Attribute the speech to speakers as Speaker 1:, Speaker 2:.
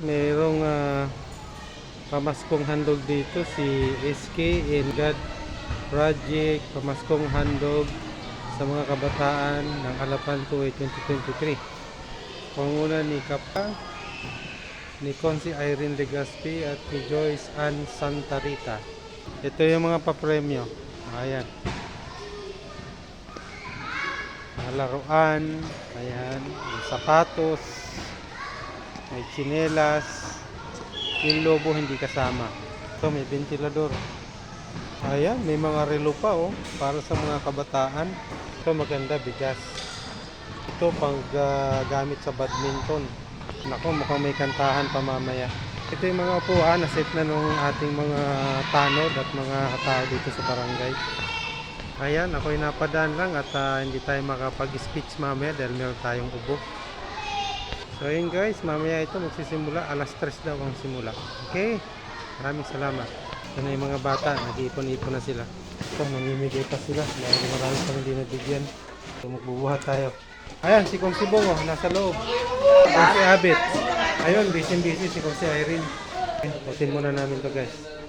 Speaker 1: mayroong ah, pamaskong handog dito si SK and God Project pamaskong handog sa mga kabataan ng Alapan 2 2023 panguna ni Kapa ni Consi Irene Legaspi at ni Joyce Ann Santa Rita ito yung mga papremyo. Ayan. Mga laruan ayan. Sapatos may chinelas. Yung lobo hindi kasama. Ito may ventilador. Ayan may mga relo pa oh para sa mga kabataan. Ito maganda bigas. Ito pang ga- gamit sa badminton. Nako mukhang may kantahan pa mamaya. Ito yung mga upuan na set na nung ating mga tanod at mga tao dito sa barangay. Ayan ako'y napadaan lang at ah, hindi tayo makapag-speech mamaya dahil meron tayong ubo So yun guys, mamaya ito magsisimula, alas 3 daw ang simula. Okay? Maraming salamat. Ito na yung mga bata, nag-iipon-ipon na sila. Ito, mamimigay pa sila. Dahil marami pa hindi nabigyan. So magbubuhat tayo. Ayan, si Kong Sibong oh, nasa loob. Kong si Abit. Ayun, busy-busy si Kong si Irene. Putin muna namin to guys.